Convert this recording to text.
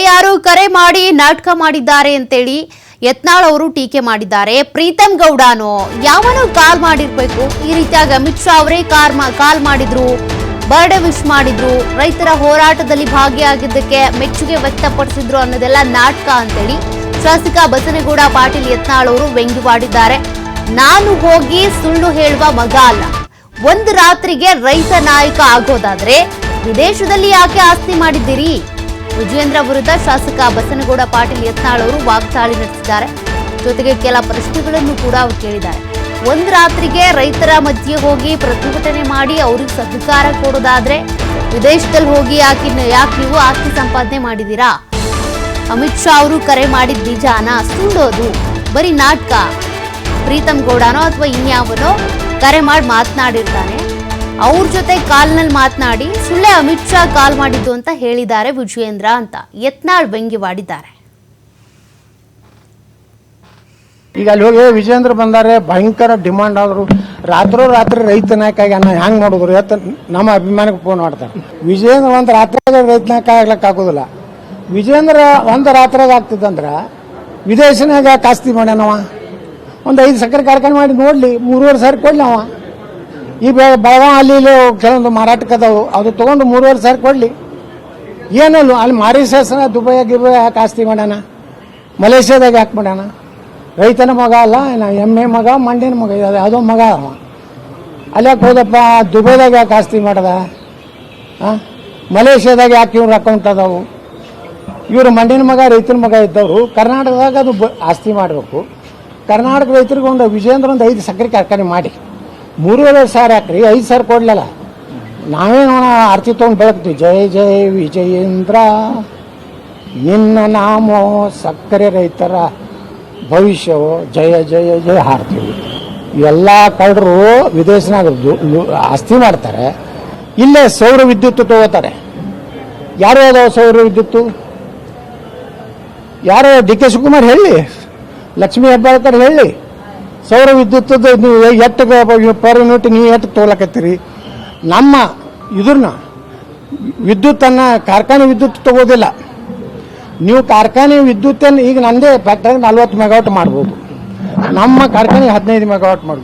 ಯಾರು ಕರೆ ಮಾಡಿ ನಾಟಕ ಮಾಡಿದ್ದಾರೆ ಅಂತೇಳಿ ಯತ್ನಾಳ್ ಅವರು ಟೀಕೆ ಮಾಡಿದ್ದಾರೆ. ಪ್ರೀತಮ್ ಗೌಡಾನು, ಯಾವನು ಕಾಲ್ ಮಾಡಿರ್ಬೇಕು. ಈ ರೀತಿಯಾಗಿ ಅಮಿತ್ ಶಾ ಅವರೇ ಕಾರ್ ಕಾಲ್ ಮಾಡಿದ್ರು, ಬರ್ಡೇ ವಿಶ್ ಮಾಡಿದ್ರು, ರೈತರ ಹೋರಾಟದಲ್ಲಿ ಭಾಗಿಯಾಗಿದ್ದಕ್ಕೆ ಮೆಚ್ಚುಗೆ ವ್ಯಕ್ತಪಡಿಸಿದ್ರು ಅನ್ನೋದೆಲ್ಲ ನಾಟಕ ಅಂತೇಳಿ ಶಾಸಕ ಬಸನಗೌಡ ಪಾಟೀಲ್ ಯತ್ನಾಳ್ ಅವರು ವ್ಯಂಗ್ಯವಾಡಿದ್ದಾರೆ ನಾನು ಹೋಗಿ ಸುಳ್ಳು ಹೇಳುವ ಮಗ ಅಲ್ಲ. ಒಂದು ರಾತ್ರಿಗೆ ರೈತ ನಾಯಕ ಆಗೋದಾದ್ರೆ ವಿದೇಶದಲ್ಲಿ ಯಾಕೆ ಆಸ್ತಿ ಮಾಡಿದ್ದೀರಿ? ವಿಜಯೇಂದ್ರ ವಿರುದ್ಧ ಶಾಸಕ ಬಸನಗೌಡ ಪಾಟೀಲ್ ಯತ್ನಾಳ್ ಅವರು ವಾಗ್ದಾಳಿ ನಡೆಸಿದ್ದಾರೆ. ಜೊತೆಗೆ ಕೆಲ ಪ್ರಶ್ನೆಗಳನ್ನು ಕೂಡ ಅವರು ಕೇಳಿದ್ದಾರೆ. ಒಂದು ರಾತ್ರಿಗೆ ರೈತರ ಮಧ್ಯೆ ಹೋಗಿ ಪ್ರತಿಭಟನೆ ಮಾಡಿ ಅವ್ರಿಗೆ ಸಹಕಾರ ಕೊಡೋದಾದ್ರೆ ವಿದೇಶದಲ್ಲಿ ಹೋಗಿ ಯಾಕೆ ಯಾಕೆ ನೀವು ಆಸ್ತಿ ಸಂಪಾದನೆ ಮಾಡಿದ್ದೀರಾ? ಅಮಿತ್ ಶಾ ಅವರು ಕರೆ ಮಾಡಿದ ನಿಜಾನ ಸುಳ್ಳೋದು ಬರೀ ನಾಟಕ. ಪ್ರೀತಮ್ ಗೌಡನೋ ಅಥವಾ ಇನ್ಯಾವನೋ ಕರೆ ಮಾಡಿ ಮಾತನಾಡಿರ್ತಾನೆ. ಅವ್ರ ಜೊತೆ ಕಾಲ್ನಲ್ಲಿ ಮಾತನಾಡಿ ಸುಳ್ಳೆ ಅಮಿತ್ ಶಾ ಕಾಲ್ ಮಾಡಿದ್ದು ಅಂತ ಹೇಳಿದ್ದಾರೆ ವಿಜಯೇಂದ್ರ ಅಂತ ಯತ್ನಾಳ್ ವ್ಯಂಗ್ಯವಾಡಿದ್ದಾರೆ ಈಗ ಅಲ್ಲಿ ಹೋಗಿ ವಿಜೇಂದ್ರ ಬಂದಾರೆ, ಭಯಂಕರ ಡಿಮಾಂಡ್ ಆದ್ರು, ರಾತ್ರೋ ರಾತ್ರಿ ರೈತ ನಾಯಕ ಅನ್ನ ಹ್ಯಾಂಗ್ ಮಾಡಿದ್ರು ಎತ್ತ ನಮ್ಮ ಅಭಿಮಾನಕ್ಕೆ ಫೋನ್ ಮಾಡ್ತಾರೆ. ವಿಜೇಂದ್ರ ಒಂದು ರಾತ್ರಿ ರೈತ ನಾಯಕ ಆಗ್ಲಕ್ಕೆ ಆಗೋದಿಲ್ಲ. ವಿಜೇಂದ್ರ ಒಂದು ರಾತ್ರಿ ಆಗ್ತದಂದ್ರ ವಿದೇಶನಾಗ ಕಾಸ್ತಿ ಮಾಡ್ಯಾನವ. ಒಂದು ಐದು ಸಕ್ಕರೆ ಕಾರ್ಖಾನೆ ಮಾಡಿ ನೋಡ್ಲಿ, ಮೂರುವರೆ ಸಾವಿರ ಕೊಡ್ಲಿ ಅವ. ಈ ಬೆಳಗಾವ್ ಅಲ್ಲಿ ಇಲ್ಲಿ ಕೆಲವೊಂದು ಮಾರಾಟಕ್ಕೆ ಅದಾವು ಅದು ತೊಗೊಂಡು ಮೂರುವರೆ ಸಾವಿರ ಕೊಡ್ಲಿ. ಏನಲ್ಲ ಅಲ್ಲಿ ಮಾರಿಸಸ್ನ ದುಬೈ ಗಿಬೈ ಯಾಕೆ ಆಸ್ತಿ ಮಾಡೋಣ. ಮಲೇಷ್ಯಾದಾಗ ಯಾಕೆ ಮಾಡೋಣ ರೈತನ ಮಗ ಅಲ್ಲ ಎಮ್ಮೆ ಮಗ ಮಂಡಿನ ಮಗ ಇದೆ ಯಾವುದೋ ಮಗ ಅವ. ಅಲ್ಲಿ ಯಾಕೆ ಹೋದಪ್ಪ? ದುಬೈದಾಗ ಯಾಕೆ ಆಸ್ತಿ ಮಾಡದ? ಹಾಂ ಮಲೇಷ್ಯಾದಾಗ ಯಾಕೆ ಇವ್ರ ಅಕೌಂಟ್ ಅದಾವು? ಇವರು ಮಂಡಿನ ಮಗ, ರೈತನ ಮಗ ಇದ್ದವರು. ಕರ್ನಾಟಕದಾಗ ಅದು ಆಸ್ತಿ ಮಾಡಬೇಕು. ಕರ್ನಾಟಕ ರೈತರಿಗೆ ಒಂದು ವಿಜೇಂದ್ರ ಒಂದು ಐದು ಸಕ್ಕರೆ ಕಾರ್ಖಾನೆ ಮಾಡಿ. ಮೂರುವರೆ ಸಾವಿರ ಹಾಕ್ರಿ, ಐದು ಸಾವಿರ ಕೊಡ್ಲಲ್ಲ. ನಾವೇನು ಆರತಿ ತೊಗೊಂಡು ಬೆಳಗ್ತೀವಿ ಜಯ ಜಯ ವಿಜಯೇಂದ್ರ, ನಿನ್ನ ನಾಮೋ ಸಕ್ಕರೆ ರೈತರ ಭವಿಷ್ಯವು ಜಯ ಜಯ ಜಯ ಹಾಡ್ತೀವಿ ಎಲ್ಲ ಕಳ್ಳರು ವಿದೇಶನಾಗ ಆಸ್ತಿ ಮಾಡ್ತಾರೆ. ಇಲ್ಲೇ ಸೌರ ವಿದ್ಯುತ್ ತಗೋತಾರೆ. ಯಾರು ಅದಾವ ಸೌರ ವಿದ್ಯುತ್ತು? ಯಾರು ಡಿ ಕೆ ಶಿವಕುಮಾರ್ ಹೇಳಿ? ಲಕ್ಷ್ಮೀ ಹೆಬ್ಬಾಳ್ಕರ್ ಹೇಳಿ? ಸೌರ ವಿದ್ಯುತ್ ನೀವು ಎಷ್ಟು ಪರ್ ಯೂನಿಟ್ ನೀವು ಎಷ್ಟು ತೊಗೊಳಕತ್ತೀರಿ? ನಮ್ಮ ಇದ್ರನ್ನ ವಿದ್ಯುತ್ತನ್ನು ಕಾರ್ಖಾನೆ ವಿದ್ಯುತ್ ತಗೋದಿಲ್ಲ. ನೀವು ಕಾರ್ಖಾನೆ ವಿದ್ಯುತ್ತನ್ನು ಈಗ ನಂದೇ ಫ್ಯಾಕ್ಟ್ರಿ ನಲ್ವತ್ತು ಮೆಗಾವಾಟ್ ಮಾಡ್ಬೋದು. ನಮ್ಮ ಕಾರ್ಖಾನೆ ಹದಿನೈದು ಮೆಗಾವಾಟ್ ಮಾಡ್ಬೋದು.